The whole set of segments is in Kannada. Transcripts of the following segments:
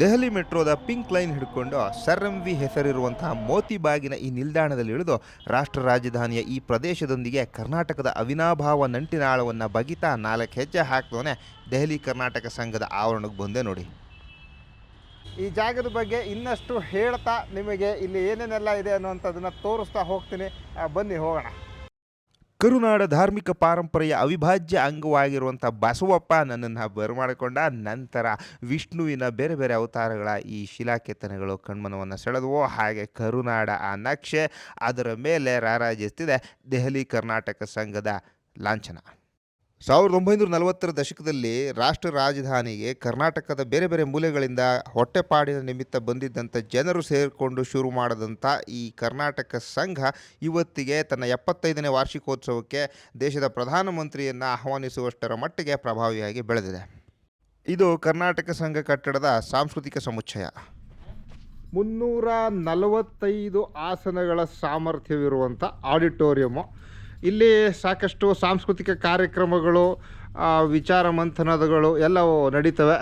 ದೆಹಲಿ ಮೆಟ್ರೋದ ಪಿಂಕ್ ಲೈನ್ ಹಿಡ್ಕೊಂಡು ಸರ್ ಎಂ ವಿ ಹೆಸರಿರುವಂತಹ ಮೋತಿಬಾಗಿನ ಈ ನಿಲ್ದಾಣದಲ್ಲಿ ಇಳಿದು ರಾಷ್ಟ್ರ ರಾಜಧಾನಿಯ ಈ ಪ್ರದೇಶದೊಂದಿಗೆ ಕರ್ನಾಟಕದ ಅವಿನಾಭಾವ ನಂಟಿನಾಳವನ್ನು ಬಗಿತಾ ನಾಲ್ಕು ಹೆಜ್ಜೆ ಹಾಕ್ದೋನೆ ದೆಹಲಿ ಕರ್ನಾಟಕ ಸಂಘದ ಆವರಣಕ್ಕೆ ಬಂದೆ ನೋಡಿ. ಈ ಜಾಗದ ಬಗ್ಗೆ ಇನ್ನಷ್ಟು ಹೇಳ್ತಾ ನಿಮಗೆ ಇಲ್ಲಿ ಏನೇನೆಲ್ಲ ಇದೆ ಅನ್ನುವಂಥದ್ದನ್ನು ತೋರಿಸ್ತಾ ಹೋಗ್ತೀನಿ. ಬನ್ನಿ, ಹೋಗೋಣ. ಕರುನಾಡ ಧಾರ್ಮಿಕ ಪಾರಂಪರೆಯ ಅವಿಭಾಜ್ಯ ಅಂಗವಾಗಿರುವಂಥ ಬಸವಪ್ಪ ನನ್ನನ್ನು ಬರಮಾಡಿಕೊಂಡ ನಂತರ ವಿಷ್ಣುವಿನ ಬೇರೆ ಬೇರೆ ಅವತಾರಗಳ ಈ ಶಿಲಾಕೆತ್ತನೆಗಳು ಕಣ್ಮನವನ್ನು ಸೆಳೆದವು. ಹಾಗೆ ಕರುನಾಡ ಆ ನಕ್ಷೆ ಅದರ ಮೇಲೆ ರಾರಾಜಿಸ್ತಿದೆ. ದೆಹಲಿ ಕರ್ನಾಟಕ ಸಂಘದ ಲಾಂಛನ. ಸಾವಿರದ ಒಂಬೈನೂರ ನಲವತ್ತರ ದಶಕದಲ್ಲಿ ರಾಷ್ಟ್ರ ರಾಜಧಾನಿಗೆ ಕರ್ನಾಟಕದ ಬೇರೆ ಬೇರೆ ಮೂಲೆಗಳಿಂದ ಹೊಟ್ಟೆಪಾಡಿನ ನಿಮಿತ್ತ ಬಂದಿದ್ದಂಥ ಜನರು ಸೇರಿಕೊಂಡು ಶುರು ಮಾಡಿದಂಥ ಈ ಕರ್ನಾಟಕ ಸಂಘ ಇವತ್ತಿಗೆ ತನ್ನ ಎಪ್ಪತ್ತೈದನೇ ವಾರ್ಷಿಕೋತ್ಸವಕ್ಕೆ ದೇಶದ ಪ್ರಧಾನಮಂತ್ರಿಯನ್ನು ಆಹ್ವಾನಿಸುವಷ್ಟರ ಮಟ್ಟಿಗೆ ಪ್ರಭಾವಿಯಾಗಿ ಬೆಳೆದಿದೆ. ಇದು ಕರ್ನಾಟಕ ಸಂಘ ಕಟ್ಟಡದ ಸಾಂಸ್ಕೃತಿಕ ಸಮುಚ್ಚಯ. ಮುನ್ನೂರ ನಲವತ್ತೈದು ಆಸನಗಳ ಸಾಮರ್ಥ್ಯವಿರುವಂಥ ಆಡಿಟೋರಿಯಮ್ಮು ಇಲ್ಲಿ ಸಾಕಷ್ಟು ಸಾಂಸ್ಕೃತಿಕ ಕಾರ್ಯಕ್ರಮಗಳು ವಿಚಾರ ಮಂಥನಗಳು ಎಲ್ಲವೂ ನಡೀತವೆ.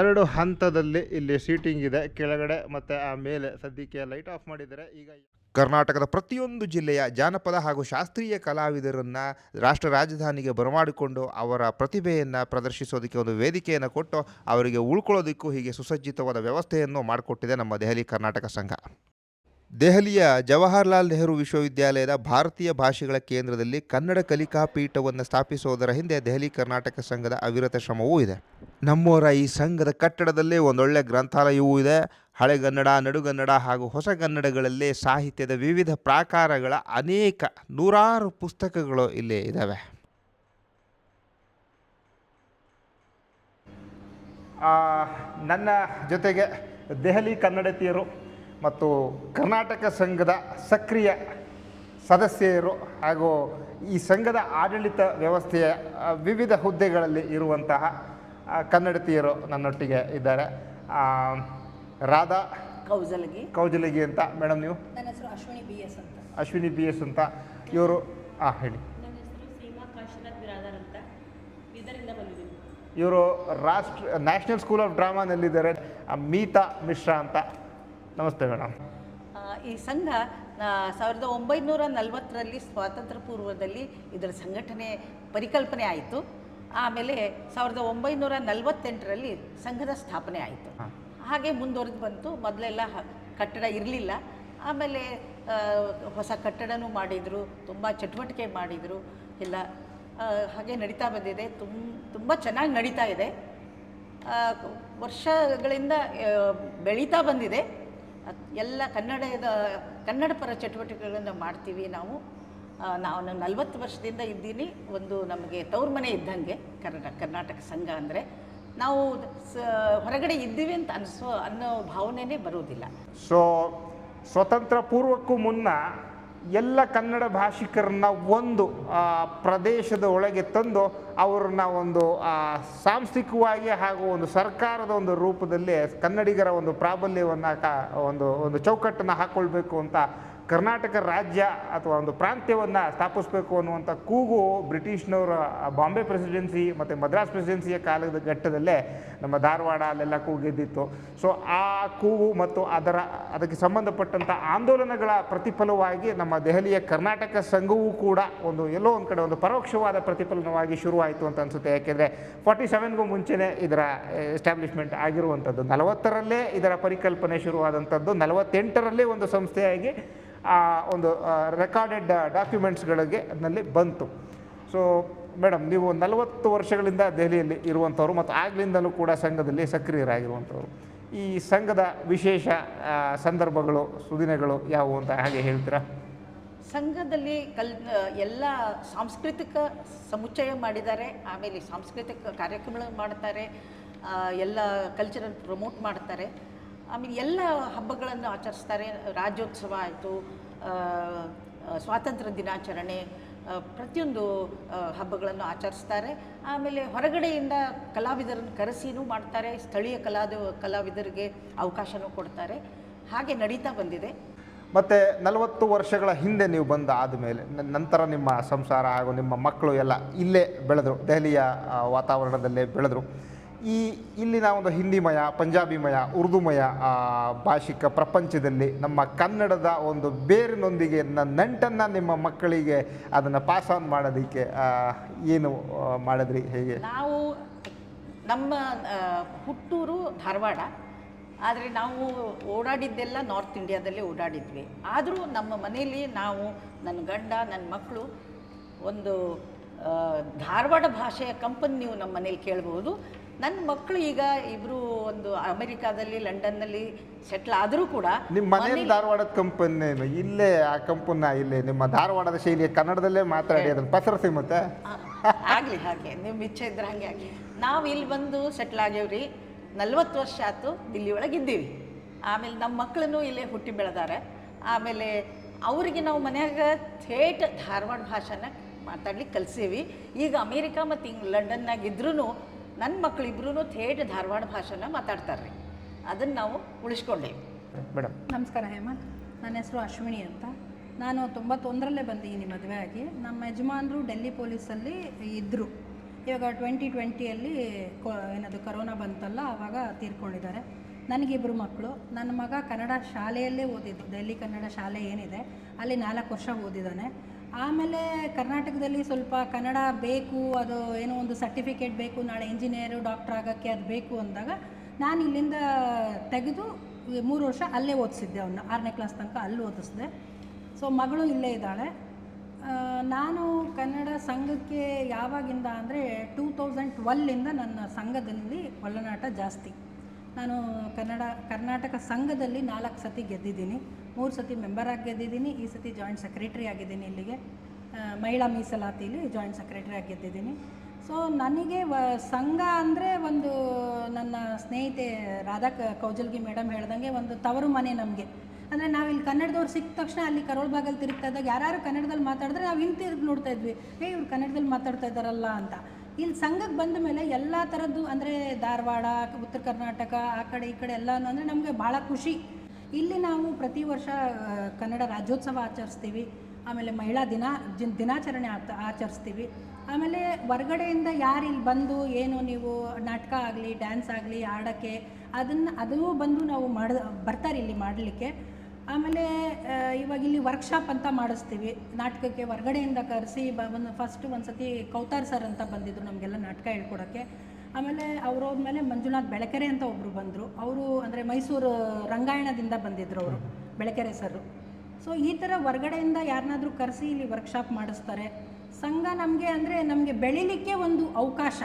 ಎರಡು ಹಂತದಲ್ಲಿ ಇಲ್ಲಿ ಸೀಟಿಂಗ್ ಇದೆ. ಕೆಳಗಡೆ ಮತ್ತು ಆ ಮೇಲೆ ಸದ್ಯಕ್ಕೆ ಲೈಟ್ ಆಫ್ ಮಾಡಿದ್ದಾರೆ. ಈಗ ಕರ್ನಾಟಕದ ಪ್ರತಿಯೊಂದು ಜಿಲ್ಲೆಯ ಜಾನಪದ ಹಾಗೂ ಶಾಸ್ತ್ರೀಯ ಕಲಾವಿದರನ್ನು ರಾಷ್ಟ್ರ ರಾಜಧಾನಿಗೆ ಬರಮಾಡಿಕೊಂಡು ಅವರ ಪ್ರತಿಭೆಯನ್ನು ಪ್ರದರ್ಶಿಸೋದಕ್ಕೆ ಒಂದು ವೇದಿಕೆಯನ್ನು ಕೊಟ್ಟು ಅವರಿಗೆ ಉಳ್ಕೊಳ್ಳೋದಕ್ಕೂ ಹೀಗೆ ಸುಸಜ್ಜಿತವಾದ ವ್ಯವಸ್ಥೆಯನ್ನು ಮಾಡಿಕೊಟ್ಟಿದೆ ನಮ್ಮ ದೆಹಲಿ ಕರ್ನಾಟಕ ಸಂಘ. ದೆಹಲಿಯ ಜವಾಹರ್ಲಾಲ್ ನೆಹರು ವಿಶ್ವವಿದ್ಯಾಲಯದ ಭಾರತೀಯ ಭಾಷೆಗಳ ಕೇಂದ್ರದಲ್ಲಿ ಕನ್ನಡ ಕಲಿಕಾ ಪೀಠವನ್ನು ಸ್ಥಾಪಿಸುವುದರ ಹಿಂದೆ ದೆಹಲಿ ಕರ್ನಾಟಕ ಸಂಘದ ಅವಿರತ ಶ್ರಮವೂ ಇದೆ. ನಮ್ಮವರ ಈ ಸಂಘದ ಕಟ್ಟಡದಲ್ಲೇ ಒಂದೊಳ್ಳೆ ಗ್ರಂಥಾಲಯವೂ ಇದೆ. ಹಳೆಗನ್ನಡ ನಡುಗನ್ನಡ ಹಾಗೂ ಹೊಸಗನ್ನಡಗಳಲ್ಲಿ ಸಾಹಿತ್ಯದ ವಿವಿಧ ಪ್ರಾಕಾರಗಳ ಅನೇಕ ನೂರಾರು ಪುಸ್ತಕಗಳು ಇಲ್ಲಿ ಇದ್ದಾವೆ ನನ್ನ ಜೊತೆಗೆ ದೆಹಲಿ ಕನ್ನಡತಿಯರು ಮತ್ತು ಕರ್ನಾಟಕ ಸಂಘದ ಸಕ್ರಿಯ ಸದಸ್ಯರು ಹಾಗೂ ಈ ಸಂಘದ ಆಡಳಿತ ವ್ಯವಸ್ಥೆಯ ವಿವಿಧ ಹುದ್ದೆಗಳಲ್ಲಿ ಇರುವಂತಹ ಕನ್ನಡತಿಯರು ನನ್ನೊಟ್ಟಿಗೆ ಇದ್ದಾರೆ. ಆ, ರಾಧಾ ಕೌಜಲಗಿ. ಕೌಜಲಗಿ ಅಂತ. ಮೇಡಮ್ ನೀವು? ನನ್ನ ಹೆಸರು ಅಶ್ವಿನಿ ಬಿ ಎಸ್ ಅಂತ. ಅಶ್ವಿನಿ ಬಿ ಎಸ್ ಅಂತ. ಇವರು ಆ ಹೇಳಿ. ನನ್ನ ಹೆಸರು ಸೀಮಾ ಕಾಶಿನಾಥ್ ಬಿರಾದರ್ ಅಂತ. ಬೀದರಿಂದ ಬಂದಿದ್ದೀನಿ. ಇವರು ರಾಷ್ಟ್ರ ನ್ಯಾಷನಲ್ ಸ್ಕೂಲ್ ಆಫ್ ಡ್ರಾಮಾನಲ್ಲಿದ್ದಾರೆ. ಮೀತಾ ಮಿಶ್ರಾ ಅಂತ. ನಮಸ್ತೆ ಮೇಡಮ್. ಈ ಸಂಘ ಸಾವಿರದ ಒಂಬೈನೂರ ನಲವತ್ತರಲ್ಲಿ ಸ್ವಾತಂತ್ರ್ಯ ಪೂರ್ವದಲ್ಲಿ ಇದರ ಸಂಘಟನೆ ಪರಿಕಲ್ಪನೆ ಆಯಿತು. ಆಮೇಲೆ ಸಾವಿರದ ಒಂಬೈನೂರ ನಲವತ್ತೆಂಟರಲ್ಲಿ ಸಂಘದ ಸ್ಥಾಪನೆ ಆಯಿತು. ಹಾಗೆ ಮುಂದುವರೆದು ಬಂತು. ಮೊದಲೆಲ್ಲ ಕಟ್ಟಡ ಇರಲಿಲ್ಲ. ಆಮೇಲೆ ಹೊಸ ಕಟ್ಟಡನೂ ಮಾಡಿದರು. ತುಂಬ ಚಟುವಟಿಕೆ ಮಾಡಿದರು. ಎಲ್ಲ ಹಾಗೆ ನಡೀತಾ ಬಂದಿದೆ. ತುಂಬ ತುಂಬ ಚೆನ್ನಾಗಿ ನಡೀತಾ ಇದೆ. ವರ್ಷಗಳಿಂದ ಬೆಳೀತಾ ಬಂದಿದೆ. ಎಲ್ಲ ಕನ್ನಡದ, ಕನ್ನಡ ಪರ ಚಟುವಟಿಕೆಗಳನ್ನು ಮಾಡ್ತೀವಿ ನಾವು. ನಾನು ನಲವತ್ತು ವರ್ಷದಿಂದ ಇದ್ದೀನಿ. ಒಂದು ನಮಗೆ ತವ್ರ ಮನೆ ಇದ್ದಂಗೆ ಕನ್ನಡ ಕರ್ನಾಟಕ ಸಂಘ ಅಂದರೆ. ನಾವು ಹೊರಗಡೆ ಇದ್ದೀವಿ ಅಂತ ಅನಿಸೋ, ಅನ್ನೋ ಭಾವನೆನೇ ಬರೋದಿಲ್ಲ ಸೊ ಸ್ವತಂತ್ರ ಪೂರ್ವಕ್ಕೂ ಮುನ್ನ ಎಲ್ಲ ಕನ್ನಡ ಭಾಷಿಕರನ್ನ ಒಂದು ಪ್ರದೇಶದ ಒಳಗೆ ತಂದು ಅವ್ರನ್ನ ಒಂದು ಸಾಂಸ್ಥಿಕವಾಗಿ ಹಾಗೂ ಒಂದು ಸರ್ಕಾರದ ಒಂದು ರೂಪದಲ್ಲಿ ಕನ್ನಡಿಗರ ಒಂದು ಪ್ರಾಬಲ್ಯವನ್ನು ಒಂದು ಒಂದು ಚೌಕಟ್ಟನ್ನು ಹಾಕ್ಕೊಳ್ಬೇಕು ಅಂತ ಕರ್ನಾಟಕ ರಾಜ್ಯ ಅಥವಾ ಒಂದು ಪ್ರಾಂತ್ಯವನ್ನು ಸ್ಥಾಪಿಸಬೇಕು ಅನ್ನುವಂಥ ಕೂಗು ಬ್ರಿಟಿಷ್ನವರ ಬಾಂಬೆ ಪ್ರೆಸಿಡೆನ್ಸಿ ಮತ್ತು ಮದ್ರಾಸ್ ಪ್ರೆಸಿಡೆನ್ಸಿಯ ಕಾಲದ ಘಟ್ಟದಲ್ಲೇ ನಮ್ಮ ಧಾರವಾಡ ಅಲ್ಲೆಲ್ಲ ಕೂಗೆದ್ದಿತ್ತು. ಸೊ ಆ ಕೂಗು ಮತ್ತು ಅದರ ಅದಕ್ಕೆ ಸಂಬಂಧಪಟ್ಟಂಥ ಆಂದೋಲನಗಳ ಪ್ರತಿಫಲವಾಗಿ ನಮ್ಮ ದೆಹಲಿಯ ಕರ್ನಾಟಕ ಸಂಘವೂ ಕೂಡ ಒಂದು ಎಲ್ಲೋ ಒಂದು ಕಡೆ ಒಂದು ಪರೋಕ್ಷವಾದ ಪ್ರತಿಫಲನವಾಗಿ ಶುರುವಾಯಿತು ಅಂತ ಅನಿಸುತ್ತೆ. ಯಾಕೆಂದರೆ ಫಾರ್ಟಿ ಸೆವೆನ್ಗೂ ಮುಂಚೆನೇ ಇದರ ಎಸ್ಟಾಬ್ಲಿಷ್ಮೆಂಟ್ ಆಗಿರುವಂಥದ್ದು. ನಲವತ್ತರಲ್ಲೇ ಇದರ ಪರಿಕಲ್ಪನೆ ಶುರುವಾದಂಥದ್ದು. ನಲವತ್ತೆಂಟರಲ್ಲೇ ಒಂದು ಸಂಸ್ಥೆಯಾಗಿ ಒಂದು ರೆಕಾರ್ಡೆಡ್ ಡಾಕ್ಯುಮೆಂಟ್ಸ್ಗಳಿಗೆ ನಲ್ಲಿ ಬಂತು. ಸೊ ಮೇಡಮ್ ನೀವು ನಲವತ್ತು ವರ್ಷಗಳಿಂದ ದೆಹಲಿಯಲ್ಲಿ ಇರುವಂಥವ್ರು ಮತ್ತು ಆಗ್ಲಿಂದಲೂ ಕೂಡ ಸಂಘದಲ್ಲಿ ಸಕ್ರಿಯರಾಗಿರುವಂಥವ್ರು ಈ ಸಂಘದ ವಿಶೇಷ ಸಂದರ್ಭಗಳು ಸುದಿನಗಳು ಯಾವುವು ಅಂತ ಹಾಗೆ ಹೇಳ್ತೀರಾ? ಸಂಘದಲ್ಲಿ ಕಲ್ ಎಲ್ಲ ಸಾಂಸ್ಕೃತಿಕ ಸಮುಚ್ಚಯ ಮಾಡಿದ್ದಾರೆ. ಆಮೇಲೆ ಸಾಂಸ್ಕೃತಿಕ ಕಾರ್ಯಕ್ರಮಗಳು ಮಾಡ್ತಾರೆ. ಆ, ಎಲ್ಲ ಕಲ್ಚರಲ್ ಪ್ರಮೋಟ್ ಮಾಡ್ತಾರೆ. ಆಮೇಲೆ ಎಲ್ಲ ಹಬ್ಬಗಳನ್ನು ಆಚರಿಸ್ತಾರೆ. ರಾಜ್ಯೋತ್ಸವ ಆಯಿತು ಸ್ವಾತಂತ್ರ್ಯ ದಿನಾಚರಣೆ ಪ್ರತಿಯೊಂದು ಹಬ್ಬಗಳನ್ನು ಆಚರಿಸ್ತಾರೆ. ಆಮೇಲೆ ಹೊರಗಡೆಯಿಂದ ಕಲಾವಿದರನ್ನು ಕರೆಸಿನೂ ಮಾಡ್ತಾರೆ. ಸ್ಥಳೀಯ ಕಲಾದ, ಕಲಾವಿದರಿಗೆ ಅವಕಾಶನೂ ಕೊಡ್ತಾರೆ. ಹಾಗೆ ನಡೀತಾ ಬಂದಿದೆ. ಮತ್ತು ನಲವತ್ತು ವರ್ಷಗಳ ಹಿಂದೆ ನೀವು ಬಂದ ಆದಮೇಲೆ ನಂತರ ನಿಮ್ಮ ಸಂಸಾರ ಹಾಗೂ ನಿಮ್ಮ ಮಕ್ಕಳು ಎಲ್ಲ ಇಲ್ಲೇ ಬೆಳೆದರು. ದೆಹಲಿಯ ವಾತಾವರಣದಲ್ಲೇ ಬೆಳೆದರು. ಈ ಇಲ್ಲಿನ ಒಂದು ಹಿಂದಿಮಯ ಪಂಜಾಬಿಮಯ ಉರ್ದುಮಯ ಭಾಷಿಕ ಪ್ರಪಂಚದಲ್ಲಿ ನಮ್ಮ ಕನ್ನಡದ ಒಂದು ಬೇರಿನೊಂದಿಗೆ ನಂಟನ್ನು ನಿಮ್ಮ ಮಕ್ಕಳಿಗೆ ಅದನ್ನು ಪಾಸ್ ಆನ್ ಮಾಡೋದಕ್ಕೆ ಏನು ಮಾಡಿದ್ರಿ, ಹೇಗೆ? ನಾವು ನಮ್ಮ ಹುಟ್ಟೂರು ಧಾರವಾಡ, ಆದರೆ ನಾವು ಓಡಾಡಿದ್ದೆಲ್ಲ ನಾರ್ತ್ ಇಂಡಿಯಾದಲ್ಲಿ ಓಡಾಡಿದ್ವಿ. ಆದರೂ ನಮ್ಮ ಮನೆಯಲ್ಲಿ ನಾವು, ನನ್ನ ಗಂಡ, ನನ್ನ ಮಕ್ಕಳು ಒಂದು ಧಾರವಾಡ ಭಾಷೆಯ ಕಂಪನಿ ನೀವು ನಮ್ಮ ಮನೇಲಿ ಕೇಳ್ಬೋದು ನನ್ನ ಮಕ್ಕಳು ಈಗ ಇಬ್ರು ಒಂದು ಅಮೆರಿಕಾದಲ್ಲಿ ಲಂಡನ್ನಲ್ಲಿ ಸೆಟ್ಲ್ ಆದರೂ ಕೂಡ ನಿಮ್ಮ ಮನೆ ಧಾರವಾಡದ ಕಂಪನಿ ಇಲ್ಲೇ ಆ ಕಂಪನ್ನ ಇಲ್ಲೇ ನಿಮ್ಮ ಧಾರವಾಡದ ಶೈಲಿಯ ಕನ್ನಡದಲ್ಲೇ ಮಾತಾಡಿ ಅದನ್ನು ಪಸರಿಸಿ ಮತ್ತೆ? ಆಗಲಿ ಹಾಗೆ. ನಿಮ್ಮ ಇಚ್ಛೆ ಇದ್ರೆ ಹಾಗೆ ಆಗಲಿ ನಾವು ಇಲ್ಲಿ ಬಂದು ಸೆಟ್ಲ್ ಆಗೇವ್ರಿ ನಲ್ವತ್ತು ವರ್ಷ ಆಯ್ತು ದಿಲ್ಲಿ ಒಳಗೆ ಇದ್ದೀವಿ. ಆಮೇಲೆ ನಮ್ಮ ಮಕ್ಕಳನ್ನು ಇಲ್ಲೇ ಹುಟ್ಟಿ ಬೆಳೆದಾರೆ. ಆಮೇಲೆ ಅವರಿಗೆ ನಾವು ಮನ್ಯಾಗ ಥೇಟ್ ಧಾರವಾಡ ಭಾಷೆನ ಮಾತಾಡ್ಲಿಕ್ಕೆ ಕಲ್ಸೀವಿ. ಈಗ ಅಮೇರಿಕಾ ಮತ್ತು ಹಿಂಗೆ ಲಂಡನ್ನಾಗ ಇದ್ರೂ ನನ್ನ ಮಕ್ಕಳಿಬ್ರು ಥೇಟ್ ಧಾರವಾಡ ಭಾಷೆನ ಮಾತಾಡ್ತಾರೆ ರೀ ಅದನ್ನು ನಾವು ಉಳಿಸ್ಕೊಂಡೇವೆ ಮೇಡಮ್ ನಮಸ್ಕಾರ ಹೇಮಂತ್ ನನ್ನ ಹೆಸರು ಅಶ್ವಿನಿ ಅಂತ. ನಾನು ತೊಂಬತ್ತೊಂದರಲ್ಲೇ ಬಂದಿದ್ದೀನಿ ಮದುವೆ ಆಗಿ. ನಮ್ಮ ಯಜಮಾನರು ಡೆಲ್ಲಿ ಪೊಲೀಸಲ್ಲಿ ಇದ್ದರು ಇವಾಗ ಟ್ವೆಂಟಿ ಟ್ವೆಂಟಿಯಲ್ಲಿ ಕೊ ಏನದು ಕರೋನಾ ಬಂತಲ್ಲ ಆವಾಗ ತೀರ್ಕೊಂಡಿದ್ದಾರೆ. ನನಗಿಬ್ಬರು ಮಕ್ಕಳು. ನನ್ನ ಮಗ ಕನ್ನಡ ಶಾಲೆಯಲ್ಲೇ ಓದಿದ್ದು ಡೆಲ್ಲಿ ಕನ್ನಡ ಶಾಲೆ ಏನಿದೆ ಅಲ್ಲಿ ನಾಲ್ಕು ವರ್ಷ ಓದಿದ್ದಾನೆ. ಆಮೇಲೆ ಕರ್ನಾಟಕದಲ್ಲಿ ಸ್ವಲ್ಪ ಕನ್ನಡ ಬೇಕು, ಅದು ಏನೋ ಒಂದು ಸರ್ಟಿಫಿಕೇಟ್ ಬೇಕು, ನಾಳೆ ಇಂಜಿನಿಯರು ಡಾಕ್ಟ್ರ್ ಆಗೋಕ್ಕೆ ಅದು ಬೇಕು ಅಂದಾಗ ನಾನು ಇಲ್ಲಿಂದ ತೆಗೆದು ಮೂರು ವರ್ಷ ಅಲ್ಲೇ ಓದಿಸಿದ್ದೆ ಅವನ್ನ ಆರನೇ ಕ್ಲಾಸ್ ತನಕ ಅಲ್ಲಿ ಓದಿಸಿದೆ. ಸೊ ಮಗಳು ಇಲ್ಲೇ ಇದ್ದಾಳೆ. ನಾನು ಕನ್ನಡ ಸಂಘಕ್ಕೆ ಯಾವಾಗಿಂದ ಅಂದರೆ ಟೂ ತೌಸಂಡ್ ಟ್ವೆಲ್ಲಿಂದ ನನ್ನ ಸಂಘದಲ್ಲಿ ಒಳನಾಟ ಜಾಸ್ತಿ. ನಾನು ಕನ್ನಡ, ಕರ್ನಾಟಕ ಸಂಘದಲ್ಲಿ ನಾಲ್ಕು ಸತಿ ಗೆದ್ದಿದ್ದೀನಿ. ಮೂರು ಸತಿ ಮೆಂಬರ್ ಆಗಿ ಗೆದ್ದಿದ್ದೀನಿ. ಈ ಸತಿ ಜಾಯಿಂಟ್ ಸೆಕ್ರೆಟ್ರಿ ಆಗಿದ್ದೀನಿ ಇಲ್ಲಿಗೆ. ಮಹಿಳಾ ಮೀಸಲಾತಿಯಲ್ಲಿ ಜಾಯಿಂಟ್ ಸೆಕ್ರೆಟರಿ ಆಗಿ ಗೆದ್ದಿದ್ದೀನಿ. ಸೊ, ನನಗೆ ವ, ಸಂಘ ಅಂದರೆ ಒಂದು ನನ್ನ ಸ್ನೇಹಿತೆ ರಾಧಾ ಕೌಜಲ್ಗಿ ಮೇಡಮ್ ಹೇಳ್ದಂಗೆ ಒಂದು ತವರು ಮನೆ ನಮಗೆ. ಅಂದರೆ ನಾವಿಲ್ಲಿ ಕನ್ನಡದವ್ರು ಸಿಕ್ಕ ತಕ್ಷಣ ಅಲ್ಲಿ ಕರೋಳ ಭಾಗಲ್ಲಿ ತಿರುಗ್ತಾ ಇದ್ದಾಗ ಯಾರು ಕನ್ನಡದಲ್ಲಿ ಮಾತಾಡಿದ್ರೆ ನಾವು ಹಿಂತಿರುಗಿ ನೋಡ್ತಾ ಇದ್ವಿ. ಏ, ಇವ್ರು ಕನ್ನಡದಲ್ಲಿ ಮಾತಾಡ್ತಾ ಇದ್ದಾರಲ್ಲ ಅಂತ. ಇಲ್ಲಿ ಸಂಘಕ್ಕೆ ಬಂದ ಮೇಲೆ ಎಲ್ಲ ಥರದ್ದು ಅಂದರೆ ಧಾರವಾಡ, ಉತ್ತರ ಕರ್ನಾಟಕ, ಆ ಕಡೆ ಈ ಕಡೆ ಎಲ್ಲ ಅಂದರೆ ನಮಗೆ ಭಾಳ ಖುಷಿ. ಇಲ್ಲಿ ನಾವು ಪ್ರತಿ ವರ್ಷ ಕನ್ನಡ ರಾಜ್ಯೋತ್ಸವ ಆಚರಿಸ್ತೀವಿ. ಆಮೇಲೆ ಮಹಿಳಾ ದಿನ ದಿನಾಚರಣೆ ಆಚರಿಸ್ತೀವಿ. ಆಮೇಲೆ ಹೊರ್ಗಡೆಯಿಂದ ಯಾರು ಇಲ್ಲಿ ಬಂದು, ಏನು ನೀವು ನಾಟಕ ಆಗಲಿ ಡ್ಯಾನ್ಸ್ ಆಗಲಿ ಆಡೋಕ್ಕೆ ಅದನ್ನು, ಅದೂ ಬಂದು ನಾವು ಮಾಡ ಬರ್ತಾರೆ ಇಲ್ಲಿ ಮಾಡಲಿಕ್ಕೆ. ಆಮೇಲೆ ಇವಾಗ ಇಲ್ಲಿ ವರ್ಕ್ಶಾಪ್ ಅಂತ ಮಾಡಿಸ್ತೀವಿ. ನಾಟಕಕ್ಕೆ ಹೊರ್ಗಡೆಯಿಂದ ಕರೆಸಿ, ಬ, ಒಂದು ಫಸ್ಟ್ ಒಂದು ಸತಿ ಕೌತಾರ್ ಸರ್ ಅಂತ ಬಂದಿದ್ದರು ನಮಗೆಲ್ಲ ನಾಟಕ ಹೇಳ್ಕೊಡೋಕ್ಕೆ. ಆಮೇಲೆ ಅವ್ರು ಹೋದ್ಮೇಲೆ ಮಂಜುನಾಥ್ ಬೆಳಕೆರೆ ಅಂತ ಒಬ್ಬರು ಬಂದರು. ಅವರು ಅಂದರೆ ಮೈಸೂರು ರಂಗಾಯಣದಿಂದ ಬಂದಿದ್ದರು ಅವರು, ಬೆಳಕೆರೆ ಸರ್ ಸೊ ಈ ಥರ ಹೊರ್ಗಡೆಯಿಂದ ಯಾರನ್ನಾದರೂ ಕರೆಸಿ ಇಲ್ಲಿ ವರ್ಕ್ಶಾಪ್ ಮಾಡಿಸ್ತಾರೆ. ಸಂಘ ನಮಗೆ ಅಂದರೆ ನಮಗೆ ಬೆಳಿಲಿಕ್ಕೆ ಒಂದು ಅವಕಾಶ.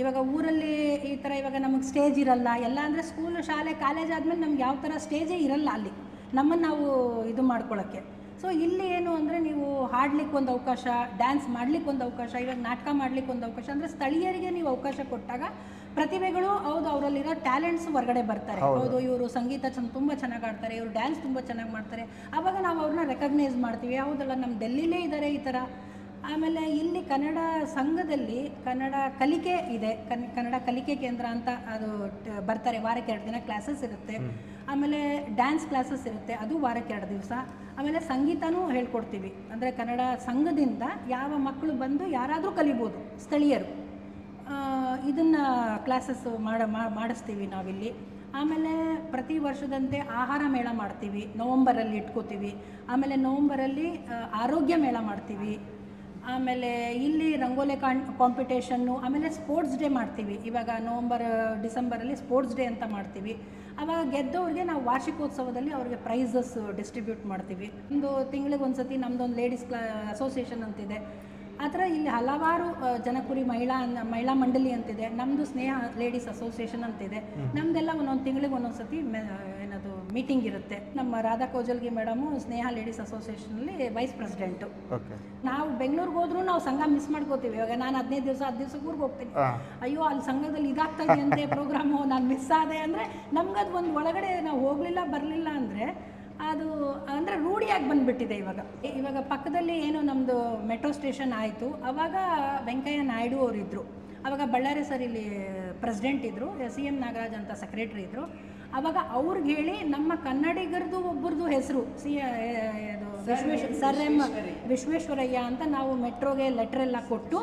ಇವಾಗ ಊರಲ್ಲಿ ಈ ಥರ ಇವಾಗ ನಮಗೆ ಸ್ಟೇಜ್ ಇರಲ್ಲ. ಎಲ್ಲ ಅಂದರೆ ಸ್ಕೂಲು ಶಾಲೆ ಕಾಲೇಜ್ ಆದಮೇಲೆ ನಮ್ಗೆ ಯಾವ ಥರ ಸ್ಟೇಜೇ ಇರಲ್ಲ ಅಲ್ಲಿ. ನಮ್ಮನ್ನು ನಾವು ಇದು ಮಾಡ್ಕೊಳ್ಳೋಕ್ಕೆ ಸೊ ಇಲ್ಲಿ ಏನು ಅಂದರೆ ನೀವು ಹಾಡ್ಲಿಕ್ಕೆ ಒಂದು ಅವಕಾಶ ಡ್ಯಾನ್ಸ್ ಮಾಡ್ಲಿಕ್ಕೆ ಒಂದು ಅವಕಾಶ ಇವಾಗ ನಾಟಕ ಮಾಡ್ಲಿಕ್ಕೆ ಒಂದು ಅವಕಾಶ ಅಂದರೆ ಸ್ಥಳೀಯರಿಗೆ ನೀವು ಅವಕಾಶ ಕೊಟ್ಟಾಗ ಪ್ರತಿಭೆಗಳು ಹೌದು ಅವರಲ್ಲಿರೋ ಟ್ಯಾಲೆಂಟ್ಸ್ ಹೊರಗಡೆ ಬರ್ತಾರೆ. ಹೌದು. ಇವರು ಸಂಗೀತ ಚಂದ ತುಂಬ ಚೆನ್ನಾಗಿ ಆಡ್ತಾರೆ ಇವರು ಡ್ಯಾನ್ಸ್ ತುಂಬ ಚೆನ್ನಾಗಿ ಮಾಡ್ತಾರೆ. ಆವಾಗ ನಾವು ಅವ್ರನ್ನ ರೆಕಗ್ನೈಸ್ ಮಾಡ್ತೀವಿ. ಹೌದಲ್ಲ ನಮ್ಮ ಡೆಲ್ಲಿಲೇ ಇದ್ದಾರೆ ಈ ಥರ ಆಮೇಲೆ ಇಲ್ಲಿ ಕನ್ನಡ ಸಂಘದಲ್ಲಿ ಕನ್ನಡ ಕಲಿಕೆ ಇದೆ. ಕನ್ ಕನ್ನಡ ಕಲಿಕೆ ಕೇಂದ್ರ ಅಂತ ಅದು ಬರ್ತಾರೆ. ವಾರಕ್ಕೆ ಎರಡು ದಿನ ಕ್ಲಾಸಸ್ ಇರುತ್ತೆ. ಆಮೇಲೆ ಡ್ಯಾನ್ಸ್ ಕ್ಲಾಸಸ್ ಇರುತ್ತೆ, ಅದು ವಾರಕ್ಕೆ ಎರಡು ದಿವಸ. ಆಮೇಲೆ ಸಂಗೀತನೂ ಹೇಳ್ಕೊಡ್ತೀವಿ. ಅಂದರೆ ಕನ್ನಡ ಸಂಘದಿಂದ ಯಾವ ಮಕ್ಕಳು ಬಂದು ಯಾರಾದರೂ ಕಲಿಬೋದು, ಸ್ಥಳೀಯರು. ಇದನ್ನು ಕ್ಲಾಸಸ್ ಮಾಡ ಮಾಡಿಸ್ತೀವಿ ನಾವಿಲ್ಲಿ. ಆಮೇಲೆ ಪ್ರತಿ ವರ್ಷದಂತೆ ಆಹಾರ ಮೇಳ ಮಾಡ್ತೀವಿ. ನವಂಬರಲ್ಲಿ ಇಟ್ಕೋತೀವಿ. ಆಮೇಲೆ ನವಂಬರಲ್ಲಿ ಆರೋಗ್ಯ ಮೇಳ ಮಾಡ್ತೀವಿ. ಆಮೇಲೆ ಇಲ್ಲಿ ರಂಗೋಲಿ ಕಾಣ್ ಕಾಂಪಿಟೇಷನ್ನು ಆಮೇಲೆ ಸ್ಪೋರ್ಟ್ಸ್ ಡೇ ಮಾಡ್ತೀವಿ. ಇವಾಗ ನವಂಬರ್ ಡಿಸೆಂಬರಲ್ಲಿ ಸ್ಪೋರ್ಟ್ಸ್ ಡೇ ಅಂತ ಮಾಡ್ತೀವಿ. ಆವಾಗ ಗೆದ್ದವ್ರಿಗೆ ನಾವು ವಾರ್ಷಿಕೋತ್ಸವದಲ್ಲಿ ಅವ್ರಿಗೆ ಪ್ರೈಸಸ್ ಡಿಸ್ಟ್ರಿಬ್ಯೂಟ್ ಮಾಡ್ತೀವಿ. ಒಂದು ತಿಂಗಳಿಗೆ ಒಂದು ಸತಿ ನಮ್ಮದೊಂದು ಲೇಡೀಸ್ ಕ್ಲಾ ಅಸೋಸಿಯೇಷನ್ ಅಂತಿದೆ. ಆ ಥರ ಇಲ್ಲಿ ಹಲವಾರು ಜನಕುರಿ ಮಹಿಳಾ ಮಹಿಳಾ ಮಂಡಳಿ ಅಂತಿದೆ. ನಮ್ಮದು ಸ್ನೇಹ ಲೇಡೀಸ್ ಅಸೋಸಿಯೇಷನ್ ಅಂತಿದೆ. ನಮ್ಮದೆಲ್ಲ ಒಂದೊಂದು ತಿಂಗಳಿಗೆ ಒಂದೊಂದು ಸತಿ ಮೆ- ಏನದು ಮೀಟಿಂಗ್ ಇರುತ್ತೆ. ನಮ್ಮ ರಾಧಾ ಕೋಜಲ್ಗಿ ಮೇಡಮು ಸ್ನೇಹ ಲೇಡೀಸ್ ಅಸೋಸಿಯೇಷನಲ್ಲಿ ವೈಸ್ ಪ್ರೆಸಿಡೆಂಟು. ನಾವು ಬೆಂಗಳೂರಿಗೆ ಹೋದ್ರು ನಾವು ಸಂಘ ಮಿಸ್ ಮಾಡ್ಕೋತೀವಿ. ಇವಾಗ ನಾನು ಹದಿನೈದು ದಿವಸ ಹತ್ತು ದಿವಸ ಊರಿಗೆ ಹೋಗ್ತೀನಿ. ಅಯ್ಯೋ ಅಲ್ಲಿ ಸಂಘದಲ್ಲಿ ಇದಾಗ್ತಾ ಇದೆಯಂತೆ ಪ್ರೋಗ್ರಾಮು ನಾನು ಮಿಸ್ ಆದೆ ಅಂದರೆ ನಮ್ಗದು ಒಂದು ಒಳಗಡೆ ನಾವು ಹೋಗಲಿಲ್ಲ ಬರಲಿಲ್ಲ ಅಂದರೆ ಅದು ಅಂದರೆ ರೂಢಿಯಾಗಿ ಬಂದುಬಿಟ್ಟಿದೆ ಇವಾಗ. ಇವಾಗ ಪಕ್ಕದಲ್ಲಿ ಏನು ನಮ್ಮದು ಮೆಟ್ರೋ ಸ್ಟೇಷನ್ ಆಯಿತು. ಅವಾಗ ವೆಂಕಯ್ಯ ನಾಯ್ಡು ಅವರಿದ್ದರು ಅವಾಗ ಬಳ್ಳಾರಿ ಸರ್ ಇಲ್ಲಿ ಪ್ರೆಸಿಡೆಂಟ್ ಇದ್ದರು ಸಿ ಎಂ ನಾಗರಾಜ್ ಅಂತ ಸೆಕ್ರೆಟ್ರಿ ಇದ್ದರು ಅವಾಗ ಅವ್ರಿಗೆ ಹೇಳಿ ನಮ್ಮ ಕನ್ನಡಿಗರದು ಒಬ್ಬರದು ಹೆಸರು ಸಿ ಇದು ವಿಶ್ವೇಶ್ವ ಸರ್ ಎಂ ವಿಶ್ವೇಶ್ವರಯ್ಯ. ಅಂತ ನಾವು ಮೆಟ್ರೋಗೆ ಲೆಟ್ರೆಲ್ಲ ಕೊಟ್ಟು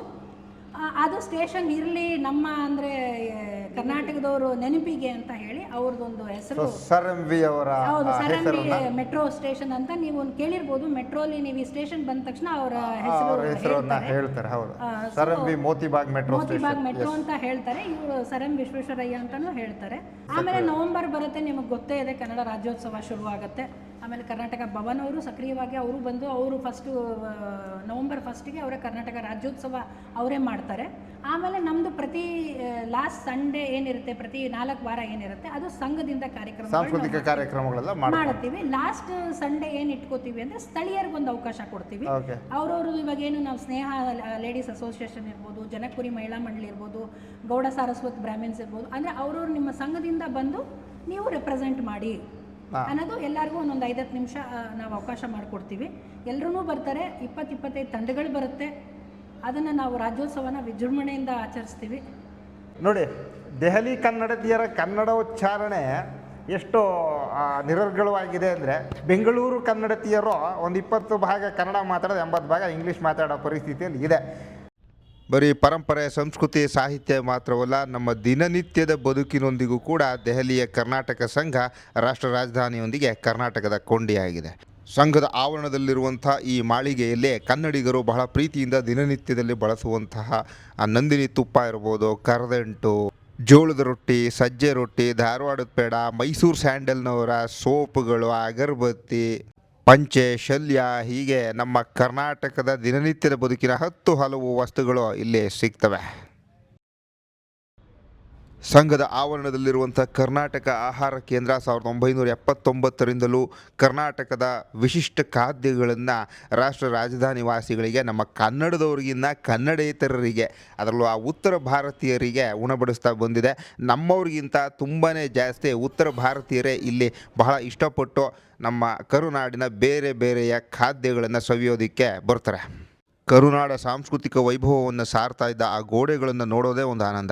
ಅದು ಸ್ಟೇಷನ್ ಇರಲಿ ನಮ್ಮ ಅಂದ್ರೆ ಕರ್ನಾಟಕದವರು ನೆನಪಿಗೆ ಅಂತ ಹೇಳಿ ಅವ್ರದ್ದೊಂದು ಹೆಸರು. ಸರ್ ಎಂ ವಿ ಅವರ ಹೌದು ಸರ್ ಎಂ ಹೆಸರನ್ನ? ಮೆಟ್ರೋ ಸ್ಟೇಷನ್ ಅಂತ ನೀವು ಕೇಳಿರ್ಬೋದು. ಮೆಟ್ರೋಲಿ ನೀವು ಈ ಸ್ಟೇಷನ್ ಬಂದ ತಕ್ಷಣ ಅವರ ಹೆಸರು ಅವ್ರ ಹೆಸರನ್ನ ಹೆಸರು ಹೇಳ್ತಾರೆ ಹೌದು. Sir M V Motibagh metro Motibagh station metro ಅಂತ ಹೇಳ್ತಾರೆ. ಇವರು ಸರ್ ಎಂ ವಿಶ್ವೇಶ್ವರಯ್ಯ ಅಂತಾನೂ ಹೇಳ್ತಾರೆ. ಆಮೇಲೆ ನವೆಂಬರ್ ಬರುತ್ತೆ ನಿಮಗೆ ಗೊತ್ತೇ ಇದೆ ಕನ್ನಡ ರಾಜ್ಯೋತ್ಸವ ಶುರುವಾಗುತ್ತೆ. ಆಮೇಲೆ ಕರ್ನಾಟಕ ಭವನ್ ಅವರು ಸಕ್ರಿಯವಾಗಿ ಅವರು ಬಂದು ಅವರು ಫಸ್ಟು ನವೆಂಬರ್ ಫಸ್ಟಿಗೆ ಅವರೇ ಕರ್ನಾಟಕ ರಾಜ್ಯೋತ್ಸವ ಅವರೇ ಮಾಡ್ತಾರೆ. ಆಮೇಲೆ ನಮ್ಮದು ಪ್ರತಿ ಲಾಸ್ಟ್ ಸಂಡೇ ಏನಿರುತ್ತೆ ಪ್ರತಿ ನಾಲ್ಕು ವಾರ ಏನಿರುತ್ತೆ ಅದು ಸಂಘದಿಂದ ಕಾರ್ಯಕ್ರಮ ಸಾಂಸ್ಕೃತಿಕ ಕಾರ್ಯಕ್ರಮಗಳೆಲ್ಲ ಮಾಡ್ತೀವಿ. ಲಾಸ್ಟ್ ಸಂಡೇ ಏನು ಇಟ್ಕೋತೀವಿ ಅಂದರೆ ಸ್ಥಳೀಯರಿಗೊಂದು ಅವಕಾಶ ಕೊಡ್ತೀವಿ. ಅವರವರು ಅವ್ರವ್ರು ಇವಾಗೇನು ನಾವು ಸ್ನೇಹ ಲೇಡೀಸ್ ಅಸೋಸಿಯೇಷನ್ ಇರ್ಬೋದು ಜನಕುರಿ ಮಹಿಳಾ ಮಂಡಳಿ ಇರ್ಬೋದು ಗೌಡ ಸಾರಸ್ವತ್ ಬ್ರಾಹ್ಮಿನ್ಸ್ ಇರ್ಬೋದು ಅಂದರೆ ಅವ್ರವ್ರು ನಿಮ್ಮ ಸಂಘದಿಂದ ಬಂದು ನೀವು ರೆಪ್ರೆಸೆಂಟ್ ಮಾಡಿ. ಅನ್ನೋದು ಎಲ್ಲರಿಗೂ ಒಂದೊಂದು ಐದತ್ತು ನಿಮಿಷ ನಾವು ಅವಕಾಶ ಮಾಡಿಕೊಡ್ತೀವಿ. ಎಲ್ಲರೂ ಬರ್ತಾರೆ ಇಪ್ಪತ್ತು ಇಪ್ಪತ್ತೈದು ತಂಡಗಳು ಬರುತ್ತೆ. ಅದನ್ನು ನಾವು ರಾಜ್ಯೋತ್ಸವನ ವಿಜೃಂಭಣೆಯಿಂದ ಆಚರಿಸ್ತೀವಿ. ನೋಡಿ ದೆಹಲಿ ಕನ್ನಡತಿಯರ ಕನ್ನಡ ಉಚ್ಚಾರಣೆ ಎಷ್ಟು ನಿರರ್ಗಳವಾಗಿದೆ ಅಂದರೆ ಬೆಂಗಳೂರು ಕನ್ನಡತಿಯರು ಒಂದು ಇಪ್ಪತ್ತು ಭಾಗ ಕನ್ನಡ ಮಾತಾಡೋದು ಎಂಬತ್ತು ಭಾಗ ಇಂಗ್ಲೀಷ್ ಮಾತಾಡೋ ಪರಿಸ್ಥಿತಿಯಲ್ಲಿ ಇದೆ. ಬರೀ ಪರಂಪರೆ, ಸಂಸ್ಕೃತಿ, ಸಾಹಿತ್ಯ ಮಾತ್ರವಲ್ಲ, ನಮ್ಮ ದಿನನಿತ್ಯದ ಬದುಕಿನೊಂದಿಗೂ ಕೂಡ ದೆಹಲಿಯ ಕರ್ನಾಟಕ ಸಂಘ ರಾಷ್ಟ್ರ ರಾಜಧಾನಿಯೊಂದಿಗೆ ಕರ್ನಾಟಕದ ಕೊಂಡಿಯಾಗಿದೆ. ಸಂಘದ ಆವರಣದಲ್ಲಿರುವಂಥ ಈ ಮಾಳಿಗೆಯಲ್ಲೇ ಕನ್ನಡಿಗರು ಬಹಳ ಪ್ರೀತಿಯಿಂದ ದಿನನಿತ್ಯದಲ್ಲಿ ಬಳಸುವಂತಹ ನಂದಿನಿ ತುಪ್ಪ ಇರ್ಬೋದು, ಕರದಂಟು, ಜೋಳದ ರೊಟ್ಟಿ, ಸಜ್ಜೆ ರೊಟ್ಟಿ, ಧಾರವಾಡದ ಪೇಡ, ಮೈಸೂರು ಸ್ಯಾಂಡಲ್ನವರ ಸೋಪುಗಳು, ಅಗರಬತ್ತಿ ಪಂಚೆ ಶಲ್ಯ ಹೀಗೆ ನಮ್ಮ ಕರ್ನಾಟಕದ ದಿನನಿತ್ಯದ ಬದುಕಿನ ಹತ್ತು ಹಲವು ವಸ್ತುಗಳು ಇಲ್ಲಿ ಸಿಗ್ತವೆ. ಸಂಘದ ಆವರಣದಲ್ಲಿರುವಂಥ ಕರ್ನಾಟಕ ಆಹಾರ ಕೇಂದ್ರ ಸಾವಿರದ ಒಂಬೈನೂರ ಎಪ್ಪತ್ತೊಂಬತ್ತರಿಂದಲೂ ಕರ್ನಾಟಕದ ವಿಶಿಷ್ಟ ಖಾದ್ಯಗಳನ್ನು ರಾಷ್ಟ್ರ ರಾಜಧಾನಿ ವಾಸಿಗಳಿಗೆ ನಮ್ಮ ಕನ್ನಡದವರಿಗಿನ್ನ ಕನ್ನಡೇತರರಿಗೆ, ಅದರಲ್ಲೂ ಆ ಉತ್ತರ ಭಾರತೀಯರಿಗೆ ಉಣಬಡಿಸ್ತಾ ಬಂದಿದೆ. ನಮ್ಮವ್ರಿಗಿಂತ ತುಂಬಾ ಜಾಸ್ತಿ ಉತ್ತರ ಭಾರತೀಯರೇ ಇಲ್ಲಿ ಬಹಳ ಇಷ್ಟಪಟ್ಟು ನಮ್ಮ ಕರುನಾಡಿನ ಬೇರೆ ಬೇರೆಯ ಖಾದ್ಯಗಳನ್ನು ಸವಿಯೋದಕ್ಕೆ ಬರ್ತಾರೆ. ಕರುನಾಡ ಸಾಂಸ್ಕೃತಿಕ ವೈಭವವನ್ನು ಸಾರ್ತಾ ಇದ್ದ ಆ ಗೋಡೆಗಳನ್ನು ನೋಡೋದೇ ಒಂದು ಆನಂದ.